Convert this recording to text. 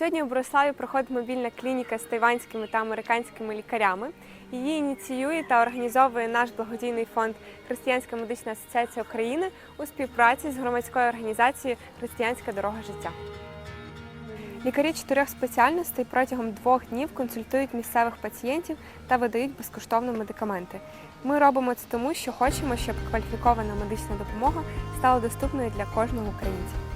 Сьогодні у Бориславі проходить мобільна клініка з тайванськими та американськими лікарями. Її ініціює та організовує наш благодійний фонд Християнська медична асоціація України у співпраці з громадською організацією Християнська дорога життя. Лікарі чотирьох спеціальностей протягом двох днів консультують місцевих пацієнтів та видають безкоштовно медикаменти. Ми робимо це тому, що хочемо, щоб кваліфікована медична допомога стала доступною для кожного українця.